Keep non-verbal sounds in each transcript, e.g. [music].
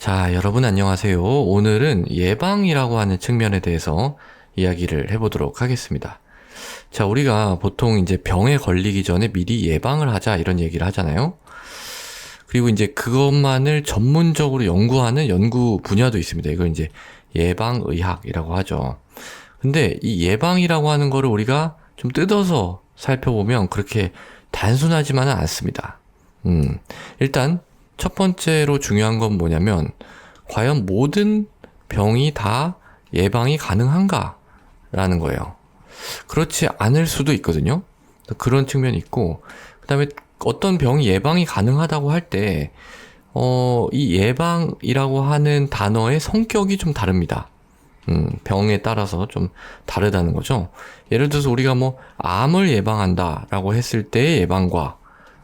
자, 여러분 안녕하세요. 오늘은 예방이라고 하는 측면에 대해서 이야기를 해보도록 하겠습니다. 자, 우리가 보통 이제 병에 걸리기 전에 미리 예방을 하자 이런 얘기를 하잖아요. 그리고 이제 그것만을 전문적으로 연구하는 연구 분야도 있습니다. 이걸 이제 예방의학이라고 하죠. 근데 이 예방이라고 하는 거를 우리가 좀 뜯어서 살펴보면 그렇게 단순하지만은 않습니다. 음, 일단 첫 번째로 중요한 건 뭐냐면 과연 모든 병이 다 예방이 가능한가라는 거예요. 그렇지 않을 수도 있거든요. 그런 측면이 있고 그다음에 어떤 병이 예방이 가능하다고 할 때 어, 이 예방이라고 하는 단어의 성격이 좀 다릅니다. 음, 병에 따라서 좀 다르다는 거죠. 예를 들어서 우리가 뭐 암을 예방한다라고 했을 때의 예방과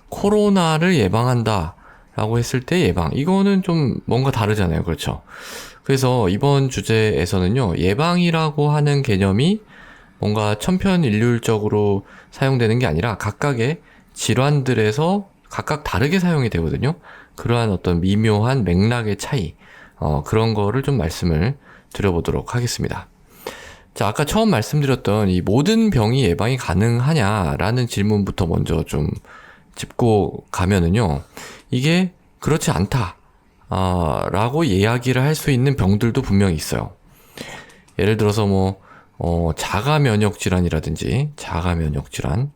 코로나를 예방한다 라고 했을 때 예방 이거는 좀 뭔가 다르잖아요. 그렇죠? 그래서 이번 주제에서는요. 예방이라고 하는 개념이 뭔가 천편일률적으로 사용되는 게 아니라 각각의 질환들에서 각각 다르게 사용이 되거든요. 그러한 어떤 미묘한 맥락의 차이, 어, 그런 거를 좀 말씀을 드려보도록 하겠습니다. 자, 아까 처음 말씀드렸던 이 모든 병이 예방이 가능하냐라는 질문부터 먼저 좀 짚고 가면은요, 이게 그렇지 않다, 아, 라고 이야기를 할 수 있는 병들도 분명히 있어요. 예를 들어서 뭐, 어, 자가 면역 질환이라든지, 자가 면역 질환.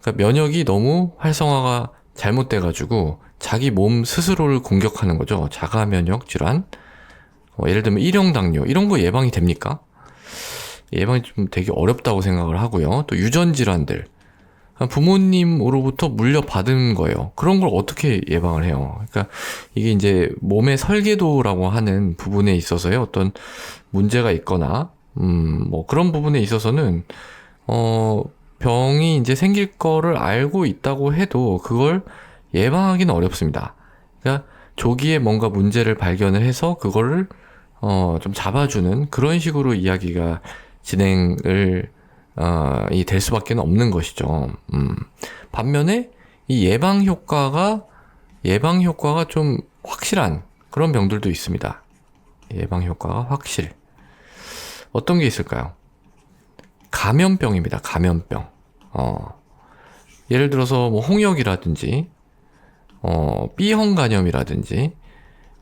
그러니까 면역이 너무 활성화가 잘못돼가지고, 자기 몸 스스로를 공격하는 거죠. 자가 면역 질환. 어, 예를 들면 일형 당뇨 이런 거 예방이 됩니까? 예방이 좀 되게 어렵다고 생각을 하고요. 또 유전 질환들 부모님으로부터 물려받은 거예요. 그런 걸 어떻게 예방을 해요? 그러니까 이게 이제 몸의 설계도라고 하는 부분에 있어서의 어떤 문제가 있거나 음, 뭐 그런 부분에 있어서는 어 병이 이제 생길 거를 알고 있다고 해도 그걸 예방하기는 어렵습니다. 그러니까 조기에 뭔가 문제를 발견을 해서 그거를 어, 좀 잡아주는 그런 식으로 이야기가 진행을 어, 이될 수밖에 없는 것이죠. 음. 반면에 이 예방 효과가 예방 효과가 좀 확실한 그런 병들도 있습니다. 예방 효과가 확실. 어떤 게 있을까요? 감염병입니다. 감염병. 어. 예를 들어서 뭐 홍역이라든지 어, B형 간염이라든지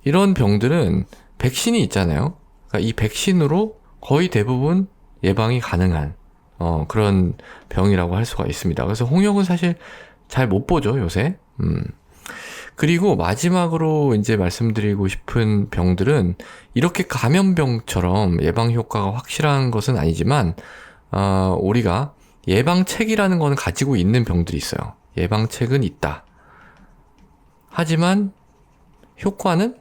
이런 병들은 백신이 있잖아요. 그러니까 이 백신으로 거의 대부분 예방이 가능한 어, 그런 병이라고 할 수가 있습니다. 그래서 홍역은 사실 잘 못 보죠, 요새. 음. 그리고 마지막으로 이제 말씀드리고 싶은 병들은 이렇게 감염병처럼 예방 효과가 확실한 것은 아니지만, 어, 우리가 예방책이라는 거는 가지고 있는 병들이 있어요. 예방책은 있다. 하지만 효과는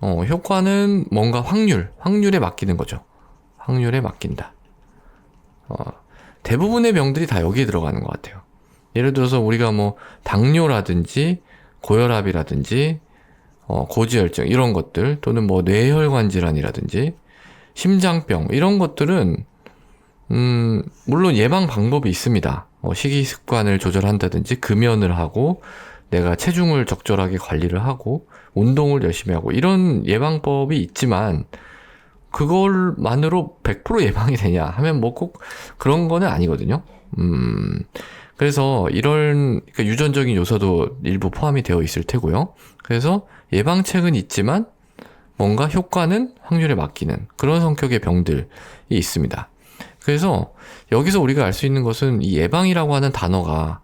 어, 효과는 뭔가 확률, 확률에 맡기는 거죠. 확률에 맡긴다. 어, 대부분의 병들이 다 여기에 들어가는 것 같아요. 예를 들어서 우리가 뭐 당뇨라든지 고혈압이라든지 어, 고지혈증 이런 것들 또는 뭐 뇌혈관 질환이라든지 심장병 이런 것들은 음, 물론 예방 방법이 있습니다. 어, 식이 습관을 조절한다든지 금연을 하고 내가 체중을 적절하게 관리를 하고 운동을 열심히 하고 이런 예방법이 있지만 그걸만으로 100% 예방이 되냐 하면 뭐 꼭 그런 거는 아니거든요. 음. 그래서 이런 그러니까 유전적인 요소도 일부 포함이 되어 있을 테고요. 그래서 예방책은 있지만 뭔가 효과는 확률에 맡기는 그런 성격의 병들이 있습니다. 그래서 여기서 우리가 알 수 있는 것은 이 예방이라고 하는 단어가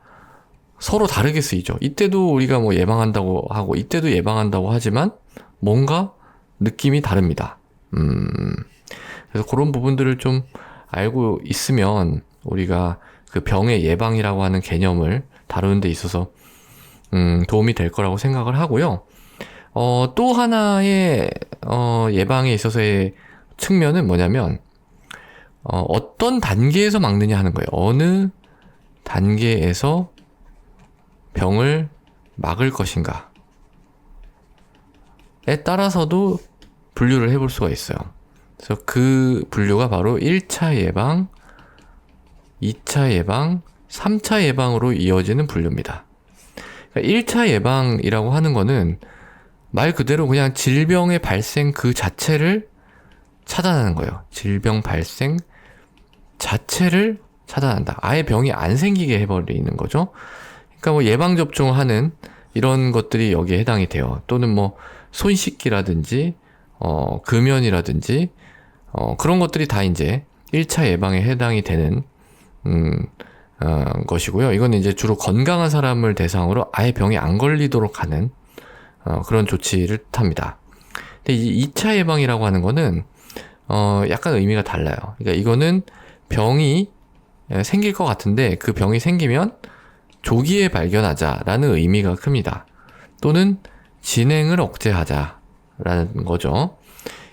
서로 다르게 쓰이죠. 이때도 우리가 뭐 예방한다고 하고 이때도 예방한다고 하지만 뭔가 느낌이 다릅니다. 음. 그래서 그런 부분들을 좀 알고 있으면 우리가 그 병의 예방이라고 하는 개념을 다루는 데 있어서 음, 도움이 될 거라고 생각을 하고요. 어, 또 하나의 어, 예방에 있어서의 측면은 뭐냐면 어, 어떤 단계에서 막느냐 하는 거예요. 어느 단계에서 병을 막을 것인가에 따라서도 분류를 해볼 수가 있어요. 그래서 그 분류가 바로 1차 예방, 2차 예방, 3차 예방으로 이어지는 분류입니다. 그러니까 1차 예방이라고 하는 거는 말 그대로 그냥 질병의 발생 그 자체를 차단하는 거예요. 질병 발생 자체를 차단한다. 아예 병이 안 생기게 해버리는 거죠. 그러니까 뭐 예방접종하는 이런 것들이 여기에 해당이 돼요. 또는 뭐 손 씻기라든지, 어, 금연이라든지, 어, 그런 것들이 다 이제 1차 예방에 해당이 되는, 음, 어, 것이고요. 이거는 이제 주로 건강한 사람을 대상으로 아예 병이 안 걸리도록 하는, 어, 그런 조치를 뜻합니다. 근데 이 2차 예방이라고 하는 거는, 어, 약간 의미가 달라요. 그러니까 이거는 병이 생길 것 같은데 그 병이 생기면 조기에 발견하자라는 의미가 큽니다. 또는 진행을 억제하자 라는 거죠.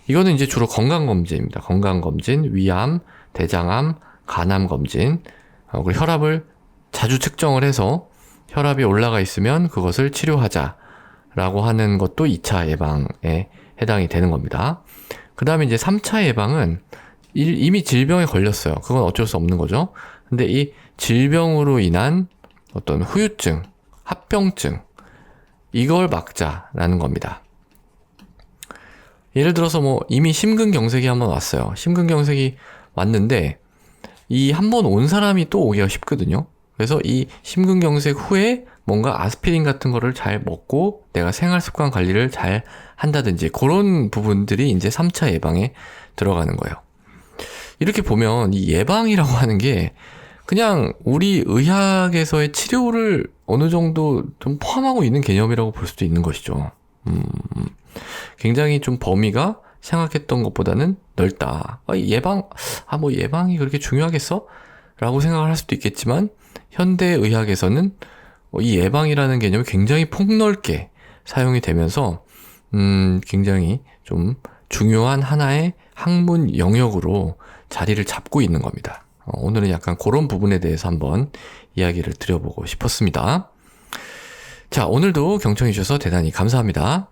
이거는 이제 주로 건강검진입니다. 건강검진, 위암, 대장암, 간암검진, 어, 그리고 혈압을 자주 측정을 해서 혈압이 올라가 있으면 그것을 치료하자라고 하는 것도 2차 예방에 해당이 되는 겁니다. 그 다음에 이제 3차 예방은 이미 질병에 걸렸어요. 그건 어쩔 수 없는 거죠. 근데 이 질병으로 인한 어떤 후유증, 합병증, 이걸 막자라는 겁니다. 예를 들어서 뭐 이미 심근경색이 한번 왔어요. 심근경색이 왔는데 이 한 번 온 사람이 또 오기가 쉽거든요. 그래서 이 심근경색 후에 뭔가 아스피린 같은 거를 잘 먹고 내가 생활 습관 관리를 잘 한다든지 그런 부분들이 이제 3차 예방에 들어가는 거예요. 이렇게 보면 이 예방이라고 [laughs] 하는 게 그냥 우리 의학에서의 치료를 어느 정도 좀 포함하고 있는 개념이라고 볼 수도 있는 것이죠. 음, 굉장히 좀 범위가 생각했던 것보다는 넓다. 아, 예방, 아, 뭐 예방이 그렇게 중요하겠어? 라고 생각을 할 수도 있겠지만, 현대 의학에서는 이 예방이라는 개념이 굉장히 폭넓게 사용이 되면서, 음, 굉장히 좀 중요한 하나의 학문 영역으로 자리를 잡고 있는 겁니다. 어, 오늘은 약간 그런 부분에 대해서 한번 이야기를 드려보고 싶었습니다. 자, 오늘도 경청해 주셔서 대단히 감사합니다.